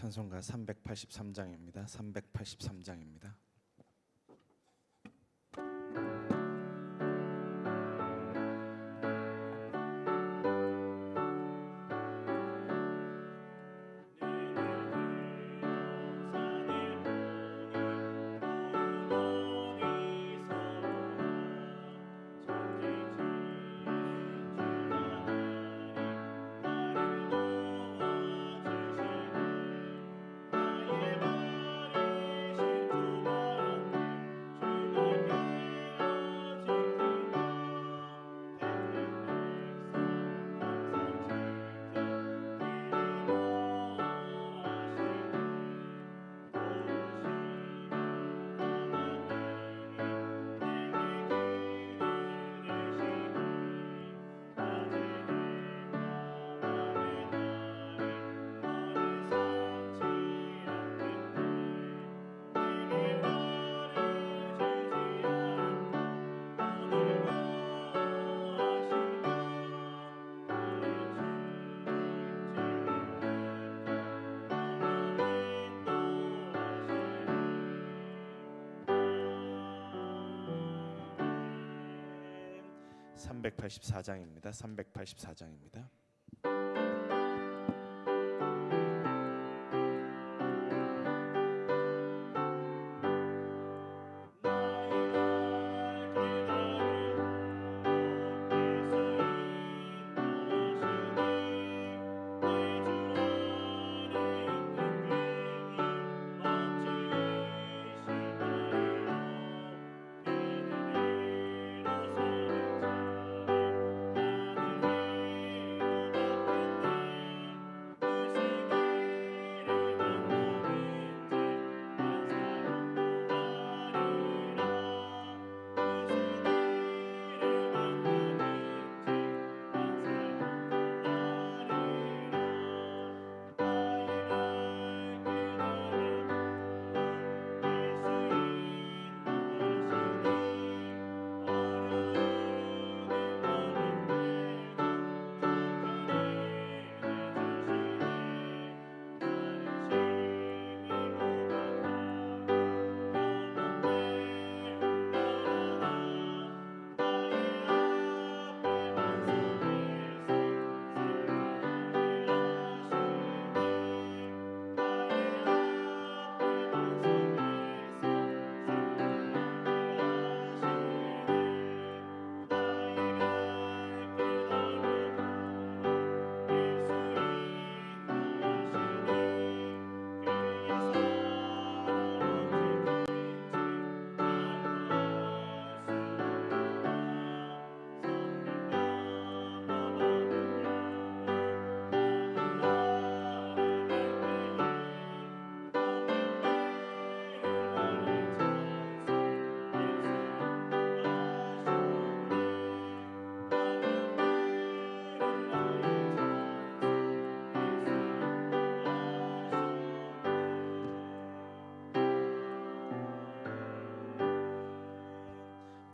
찬송가 383장입니다. 383장입니다. (384장입니다) (384장입니다)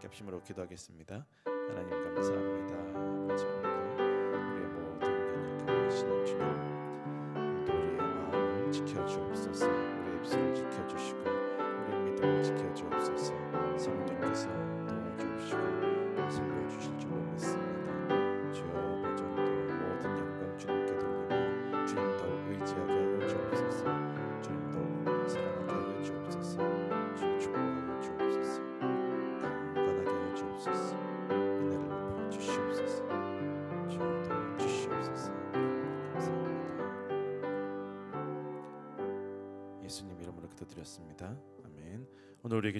겹심으로 기도하겠습니다. 하나님 감사합니다. 아버지 우리의 모든 연약함을 아시는 주님 우리의 마음을 지켜주옵소서 우리의 입술을 지켜주시고 우리의 믿음을 지켜주옵소서 성령께서 도와주시고 선보여 주실 줄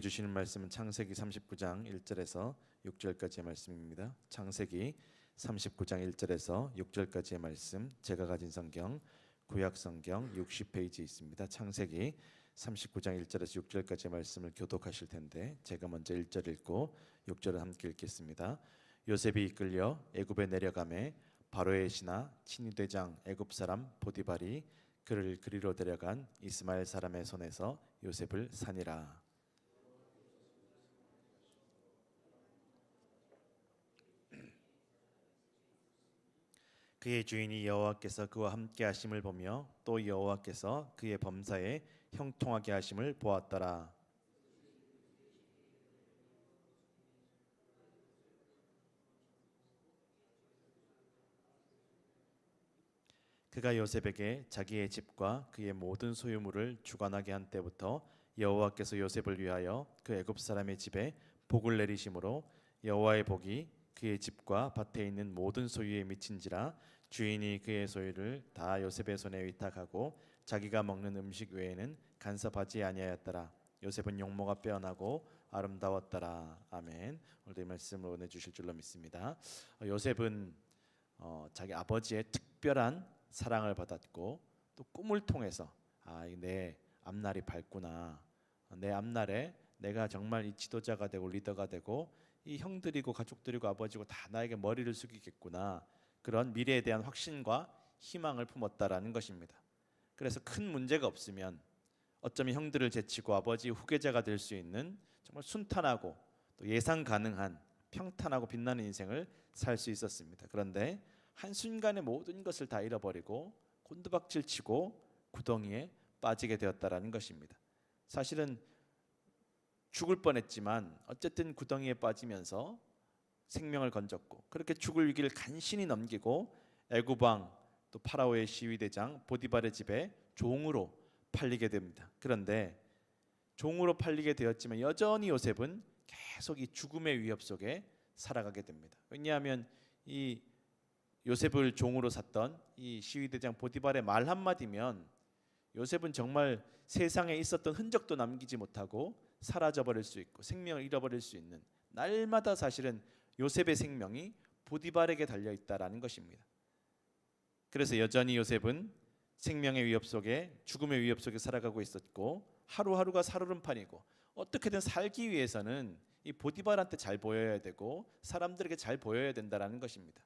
주시는 말씀은 창세기 39장 1절에서 6절까지의 말씀입니다 창세기 39장 1절에서 6절까지의 말씀 제가 가진 성경 구약 성경 60페이지 있습니다 창세기 39장 1절에서 6절까지의 말씀을 교독하실 텐데 제가 먼저 1절 읽고 6절을 함께 읽겠습니다. 요셉이 이끌려 애굽에 내려가매 바로의 신하 친위대장 애굽 사람 보디발이 그를 그리로 데려간 이스마엘 사람의 손에서 요셉을 산이라. 그의 주인이 여호와께서 그와 함께 하심을 보며 또 여호와께서 그의 범사에 형통하게 하심을 보았더라. 그가 요셉에게 자기의 집과 그의 모든 소유물을 주관하게 한 때부터 여호와께서 요셉을 위하여 그 애굽 사람의 집에 복을 내리심으로 여호와의 복이 그의 집과 밭에 있는 모든 소유에 미친지라 주인이 그의 소유를 다 요셉의 손에 위탁하고 자기가 먹는 음식 외에는 간섭하지 아니하였더라. 요셉은 용모가 빼어나고 아름다웠더라. 아멘. 오늘도 이 말씀을 은혜 주실 줄로 믿습니다. 어, 요셉은 어, 자기 아버지의 특별한 사랑을 받았고 또 꿈을 통해서 아 내 앞날이 밝구나. 내 앞날에 내가 정말 이 지도자가 되고 리더가 되고 이 형들이고 가족들이고 아버지고 다 나에게 머리를 숙이겠구나 그런 미래에 대한 확신과 희망을 품었다라는 것입니다. 그래서 큰 문제가 없으면 어쩌면 형들을 제치고 아버지 후계자가 될 수 있는 정말 순탄하고 또 예상 가능한 평탄하고 빛나는 인생을 살 수 있었습니다. 그런데 한 순간에 모든 것을 다 잃어버리고 곤두박질 치고 구덩이에 빠지게 되었다라는 것입니다. 사실은 죽을 뻔했지만 어쨌든 구덩이에 빠지면서 생명을 건졌고 그렇게 죽을 위기를 간신히 넘기고 애굽 왕 또 파라오의 시위대장 보디발의 집에 종으로 팔리게 됩니다. 그런데 종으로 팔리게 되었지만 여전히 요셉은 계속 이 죽음의 위협 속에 살아가게 됩니다. 왜냐하면 이 요셉을 종으로 샀던 이 시위대장 보디발의 말 한마디면 요셉은 정말 세상에 있었던 흔적도 남기지 못하고 사라져 버릴 수 있고 생명을 잃어버릴 수 있는 날마다 사실은 요셉의 생명이 보디발에게 달려 있다라는 것입니다. 그래서 여전히 요셉은 생명의 위협 속에 죽음의 위협 속에 살아가고 있었고 하루하루가 살얼음판이고 어떻게든 살기 위해서는 이 보디발한테 잘 보여야 되고 사람들에게 잘 보여야 된다라는 것입니다.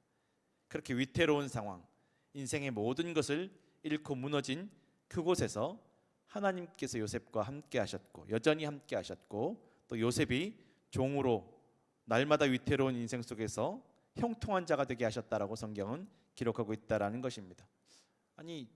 그렇게 위태로운 상황, 인생의 모든 것을 잃고 무너진 그곳에서 하나님께서 요셉과 함께 하셨고 여전히 함께 하셨고 또 요셉이 종으로 날마다 위태로운 인생 속에서 형통한 자가 되게 하셨다라고 성경은 기록하고 있다라는 것입니다. 아니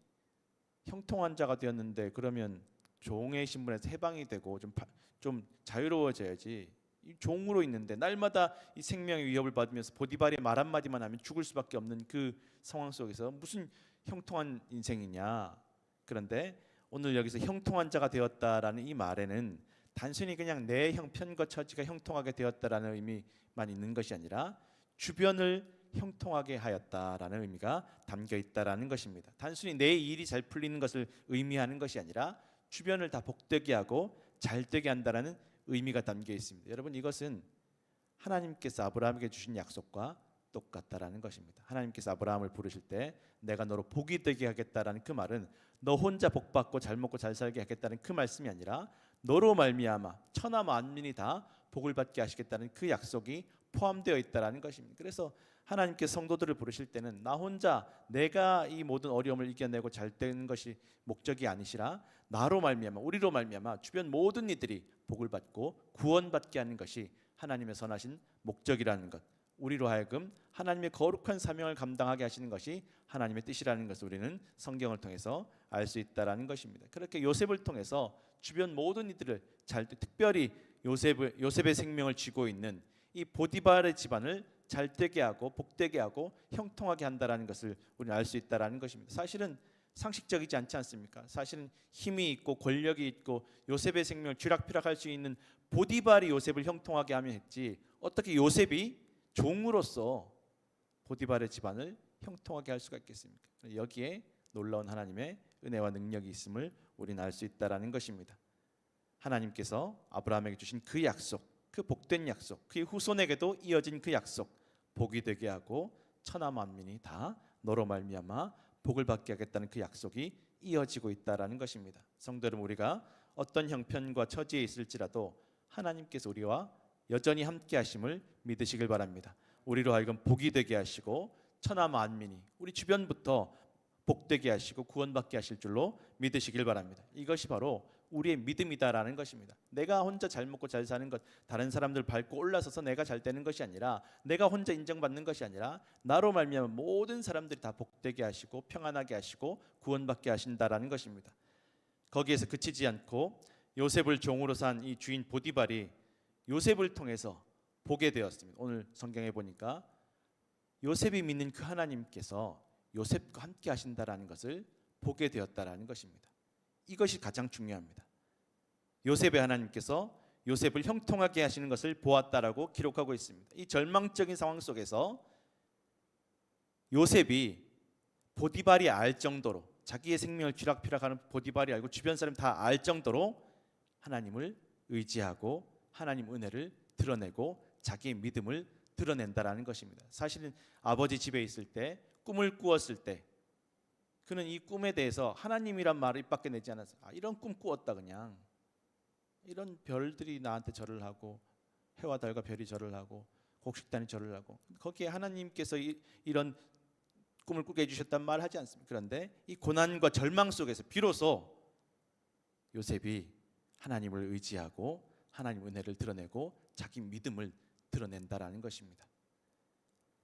형통한 자가 되었는데 그러면 종의 신분에서 해방이 되고 좀, 좀 자유로워져야지 이 종으로 있는데 날마다 이 생명의 위협을 받으면서 보디발의 말 한마디만 하면 죽을 수밖에 없는 그 상황 속에서 무슨 형통한 인생이냐 그런데 오늘 여기서 형통한 자가 되었다라는 이 말에는 단순히 그냥 내 형편과 처지가 형통하게 되었다라는 의미만 있는 것이 아니라 주변을 형통하게 하였다라는 의미가 담겨 있다라는 것입니다. 단순히 내 일이 잘 풀리는 것을 의미하는 것이 아니라 주변을 다 복되게 하고 잘되게 한다라는 의미가 담겨 있습니다. 여러분 이것은 하나님께서 아브라함에게 주신 약속과 똑같다라는 것입니다. 하나님께서 아브라함을 부르실 때 내가 너로 복이 되게 하겠다라는 그 말은 너 혼자 복 받고 잘 먹고 잘 살게 하겠다는 그 말씀이 아니라 너로 말미암아 천하 만민이 다 복을 받게 하시겠다는 그 약속이 포함되어 있다라는 것입니다. 그래서 하나님께 성도들을 부르실 때는 나 혼자 내가 이 모든 어려움을 이겨내고 잘 되는 것이 목적이 아니시라 나로 말미암아 우리로 말미암아 주변 모든 이들이 복을 받고 구원받게 하는 것이 하나님의 선하신 목적이라는 것. 우리로 하여금 하나님의 거룩한 사명을 감당하게 하시는 것이 하나님의 뜻이라는 것을 우리는 성경을 통해서 알 수 있다라는 것입니다. 그렇게 요셉을 통해서 주변 모든 이들을 잘 특별히 요셉을 요셉의 생명을 쥐고 있는 이 보디발의 집안을 잘 되게 하고 복되게 하고 형통하게 한다라는 것을 우리는 알 수 있다라는 것입니다. 사실은 상식적이지 않지 않습니까? 사실은 힘이 있고 권력이 있고 요셉의 생명을 쥐락펴락할 수 있는 보디발이 요셉을 형통하게 하면 했지 어떻게 요셉이 종으로서 보디발의 집안을 형통하게 할 수가 있겠습니까? 여기에 놀라운 하나님의 은혜와 능력이 있음을 우리는 알 수 있다라는 것입니다. 하나님께서 아브라함에게 주신 그 약속, 그 복된 약속, 그의 후손에게도 이어진 그 약속, 복이 되게 하고 천하 만민이 다 너로 말미암아 복을 받게 하겠다는 그 약속이 이어지고 있다라는 것입니다. 성도 여러분 우리가 어떤 형편과 처지에 있을지라도 하나님께서 우리와 여전히 함께 하심을 믿으시길 바랍니다. 우리로 하여금 복이 되게 하시고 천하 만민이 우리 주변부터 복되게 하시고 구원받게 하실 줄로 믿으시길 바랍니다. 이것이 바로 우리의 믿음이다라는 것입니다. 내가 혼자 잘 먹고 잘 사는 것, 다른 사람들 밟고 올라서서 내가 잘 되는 것이 아니라 내가 혼자 인정받는 것이 아니라 나로 말미암아 모든 사람들이 다 복되게 하시고 평안하게 하시고 구원받게 하신다라는 것입니다. 거기에서 그치지 않고 요셉을 종으로 산 이 주인 보디발이 요셉을 통해서 보게 되었습니다. 오늘 성경에 보니까 요셉이 믿는 그 하나님께서 요셉과 함께 하신다라는 것을 보게 되었다라는 것입니다. 이것이 가장 중요합니다. 요셉의 하나님께서 요셉을 형통하게 하시는 것을 보았다라고 기록하고 있습니다. 이 절망적인 상황 속에서 요셉이 보디발이 알 정도로 자기의 생명을 쥐락펴락하는 보디발이 알고 주변 사람 다 알 정도로 하나님을 의지하고 하나님 은혜를 드러내고 자기의 믿음을 드러낸다라는 것입니다. 사실은 아버지 집에 있을 때 꿈을 꾸었을 때 그는 이 꿈에 대해서 하나님이란 말을 입 밖에 내지 않았어요. 아, 이런 꿈 꾸었다 그냥. 이런 별들이 나한테 절을 하고 해와 달과 별이 절을 하고 곡식단이 절을 하고 거기에 하나님께서 이, 이런 꿈을 꾸게 해주셨단 말 하지 않습니까? 그런데 이 고난과 절망 속에서 비로소 요셉이 하나님을 의지하고 하나님 은혜를 드러내고 자기 믿음을 드러낸다라는 것입니다.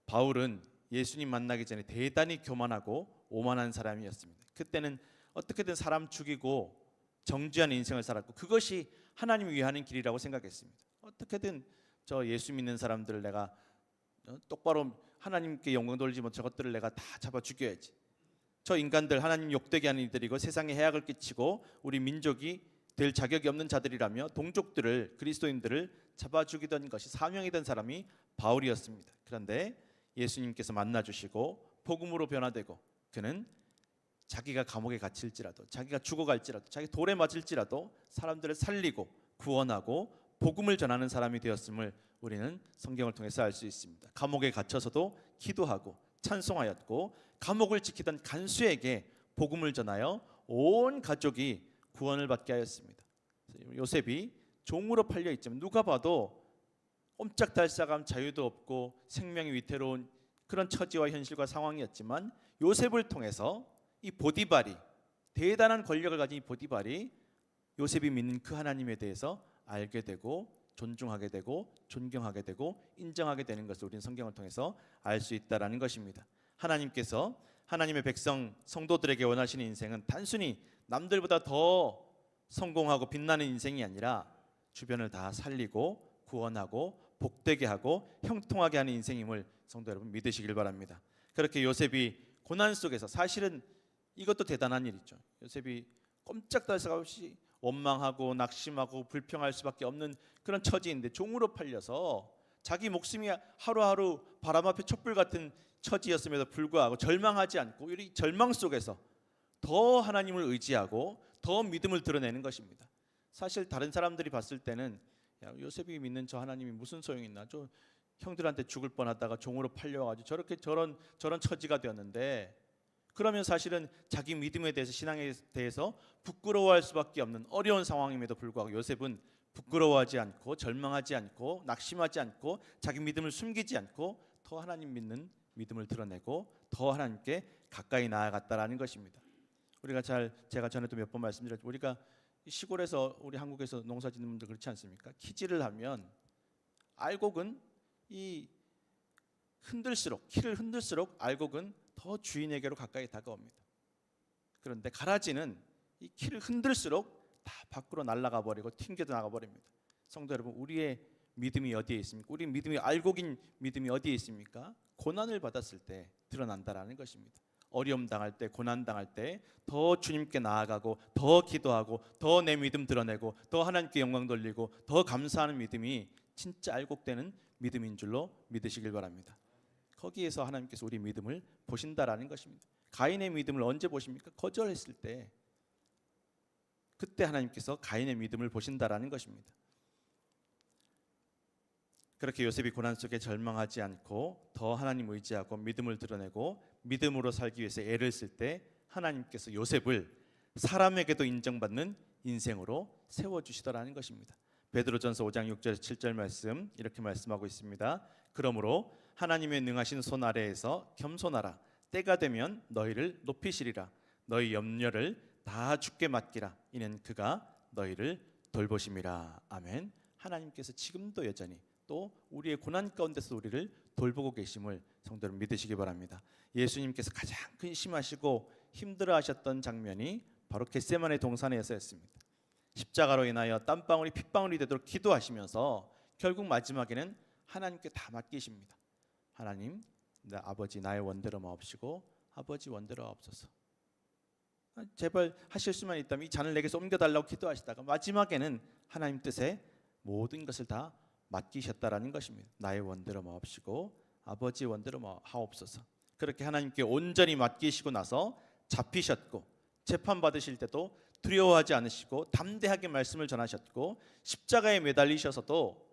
바울은 예수님 만나기 전에 대단히 교만하고 오만한 사람이었습니다. 그때는 어떻게든 사람 죽이고 정죄한 인생을 살았고 그것이 하나님을 위하는 길이라고 생각했습니다. 어떻게든 저 예수 믿는 사람들을 내가 어, 똑바로 하나님께 영광 돌리지 못 저것들을 내가 다 잡아 죽여야지. 저 인간들 하나님 욕되게 하는 이들이고 세상에 해악을 끼치고 우리 민족이 될 자격이 없는 자들이라며 동족들을 그리스도인들을 잡아 죽이던 것이 사명이던 사람이 바울이었습니다. 그런데 예수님께서 만나 주시고 복음으로 변화되고 그는 자기가 감옥에 갇힐지라도 자기가 죽어갈지라도 자기 돌에 맞을지라도 사람들을 살리고 구원하고 복음을 전하는 사람이 되었음을 우리는 성경을 통해서 알 수 있습니다. 감옥에 갇혀서도 기도하고 찬송하였고 감옥을 지키던 간수에게 복음을 전하여 온 가족이 구원을 받게 하였습니다. 요셉이 종으로 팔려 있지만 누가 봐도 옴짝달싹한 자유도 없고 생명이 위태로운 그런 처지와 현실과 상황이었지만 요셉을 통해서 이 보디발이 대단한 권력을 가진 이 보디발이 요셉이 믿는 그 하나님에 대해서 알게 되고 존중하게 되고 존경하게 되고 인정하게 되는 것을 우리는 성경을 통해서 알 수 있다라는 것입니다. 하나님께서 하나님의 백성 성도들에게 원하시는 인생은 단순히 남들보다 더 성공하고 빛나는 인생이 아니라 주변을 다 살리고 구원하고 복되게 하고 형통하게 하는 인생임을 성도 여러분 믿으시길 바랍니다. 그렇게 요셉이 고난 속에서 사실은 이것도 대단한 일이죠. 요셉이 꼼짝달싹 없이 원망하고 낙심하고 불평할 수밖에 없는 그런 처지인데 종으로 팔려서 자기 목숨이 하루하루 바람 앞에 촛불 같은 처지였음에도 불구하고 절망하지 않고 이 절망 속에서 더 하나님을 의지하고 더 믿음을 드러내는 것입니다. 사실 다른 사람들이 봤을 때는 야, 요셉이 믿는 저 하나님이 무슨 소용이 있나? 저 형들한테 죽을 뻔하다가 종으로 팔려가지고 저렇게 저런 저런 처지가 되었는데 그러면 사실은 자기 믿음에 대해서 신앙에 대해서 부끄러워할 수밖에 없는 어려운 상황임에도 불구하고 요셉은 부끄러워하지 않고 절망하지 않고 낙심하지 않고 자기 믿음을 숨기지 않고 더 하나님 믿는 믿음을 드러내고 더 하나님께 가까이 나아갔다라는 것입니다. 우리가 잘 제가 전에도 몇 번 말씀드렸죠. 우리가 시골에서 우리 한국에서 농사 짓는 분들 그렇지 않습니까? 키질을 하면 알곡은 이 흔들수록 키를 흔들수록 알곡은 더 주인에게로 가까이 다가옵니다. 그런데 가라지는 이 키를 흔들수록 다 밖으로 날아가 버리고 튕겨져 나가 버립니다. 성도 여러분, 우리의 믿음이 어디에 있습니까? 우리 믿음이 알곡인 믿음이 어디에 있습니까? 고난을 받았을 때 드러난다라는 것입니다. 어려움 당할 때, 고난 당할 때 더 주님께 나아가고 더 기도하고 더 내 믿음 드러내고 더 하나님께 영광 돌리고 더 감사하는 믿음이 진짜 알곡되는 믿음인 줄로 믿으시길 바랍니다. 거기에서 하나님께서 우리 믿음을 보신다라는 것입니다. 가인의 믿음을 언제 보십니까? 거절했을 때 그때 하나님께서 가인의 믿음을 보신다라는 것입니다. 그렇게 요셉이 고난 속에 절망하지 않고 더 하나님 의지하고 믿음을 드러내고 믿음으로 살기 위해서 애를 쓸 때 하나님께서 요셉을 사람에게도 인정받는 인생으로 세워 주시더라는 것입니다. 베드로전서 5장 6절 7절 말씀 이렇게 말씀하고 있습니다. 그러므로 하나님의 능하신 손 아래에서 겸손하라 때가 되면 너희를 높이시리라 너희 염려를 다 죽게 맡기라 이는 그가 너희를 돌보심이라. 아멘. 하나님께서 지금도 여전히 또 우리의 고난 가운데서 우리를 돌보고 계심을 성도 여러분 믿으시기 바랍니다. 예수님께서 가장 근심하시고 힘들어하셨던 장면이 바로 겟세마네 동산에서였습니다. 십자가로 인하여 땀방울이 핏방울이 되도록 기도하시면서 결국 마지막에는 하나님께 다 맡기십니다. 하나님, 내 아버지 나의 원대로 마옵시고 아버지 원대로 없소서. 제발 하실 수만 있다면 이 잔을 내게서 옮겨달라고 기도하시다가 마지막에는 하나님 뜻에 모든 것을 다 맡기셨다라는 것입니다. 나의 원대로 마옵시고 아버지 원대로 하옵소서. 그렇게 하나님께 온전히 맡기시고 나서 잡히셨고 재판 받으실 때도 두려워하지 않으시고 담대하게 말씀을 전하셨고 십자가에 매달리셔서도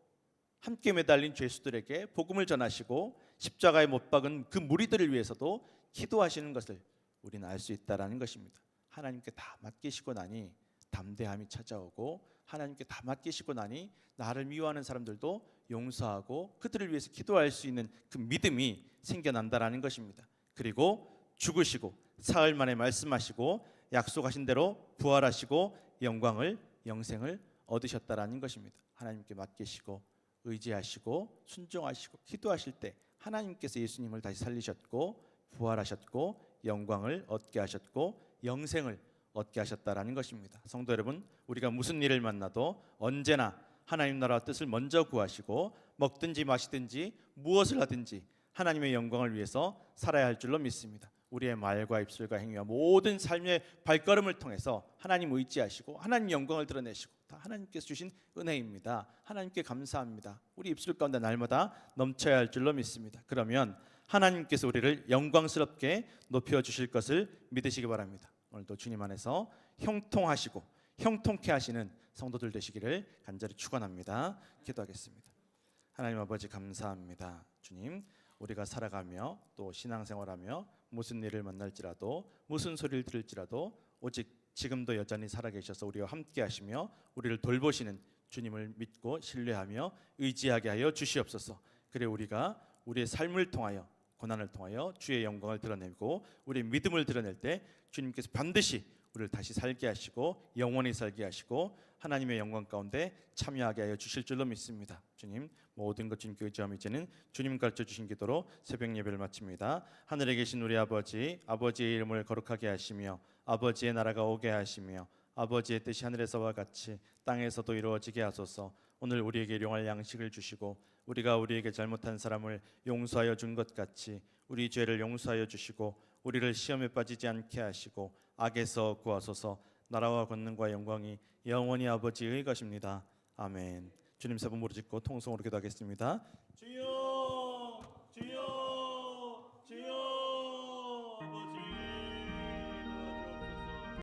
함께 매달린 죄수들에게 복음을 전하시고 십자가에 못 박은 그 무리들을 위해서도 기도하시는 것을 우리는 알 수 있다라는 것입니다. 하나님께 다 맡기시고 나니 담대함이 찾아오고 하나님께 다 맡기시고 나니 나를 미워하는 사람들도 용서하고 그들을 위해서 기도할 수 있는 그 믿음이 생겨난다라는 것입니다. 그리고 죽으시고 사흘 만에 말씀하시고 약속하신 대로 부활하시고 영광을 영생을 얻으셨다라는 것입니다. 하나님께 맡기시고 의지하시고 순종하시고 기도하실 때 하나님께서 예수님을 다시 살리셨고 부활하셨고 영광을 얻게 하셨고 영생을 얻게 하셨다라는 것입니다. 성도 여러분, 우리가 무슨 일을 만나도 언제나 하나님 나라 뜻을 먼저 구하시고 먹든지 마시든지 무엇을 하든지 하나님의 영광을 위해서 살아야 할 줄로 믿습니다. 우리의 말과 입술과 행위와 모든 삶의 발걸음을 통해서 하나님 의지하시고 하나님 영광을 드러내시고 다 하나님께서 주신 은혜입니다. 하나님께 감사합니다. 우리 입술 가운데 날마다 넘쳐야 할 줄로 믿습니다. 그러면 하나님께서 우리를 영광스럽게 높여 주실 것을 믿으시기 바랍니다. 오늘도 주님 안에서 형통하시고 형통케 하시는 성도들 되시기를 간절히 축원합니다. 기도하겠습니다. 하나님 아버지 감사합니다. 주님, 우리가 살아가며 또 신앙생활하며 무슨 일을 만날지라도 무슨 소리를 들을지라도 오직 지금도 여전히 살아계셔서 우리와 함께 하시며 우리를 돌보시는 주님을 믿고 신뢰하며 의지하게 하여 주시옵소서. 그래 우리가 우리의 삶을 통하여 고난을 통하여 주의 영광을 드러내고 우리의 믿음을 드러낼 때 주님께서 반드시 우리를 다시 살게 하시고 영원히 살게 하시고 하나님의 영광 가운데 참여하게 하여 주실 줄로 믿습니다. 주님 모든 것 주님께 의지하며 이제는 주님 가르쳐 주신 기도로 새벽 예배를 마칩니다. 하늘에 계신 우리 아버지 아버지의 이름을 거룩하게 하시며 아버지의 나라가 오게 하시며 아버지의 뜻이 하늘에서와 같이 땅에서도 이루어지게 하소서. 오늘 우리에게 일용할 양식을 주시고 우리가 우리에게 잘못한 사람을 용서하여 준 것 같이 우리 죄를 용서하여 주시고 우리를 시험에 빠지지 않게 하시고 악에서 구하소서. 나라와 권능과 영광이 영원히 아버지의 것입니다. 아멘. 주님 세 번 무릎 짓고 통성으로 기도하겠습니다. 주여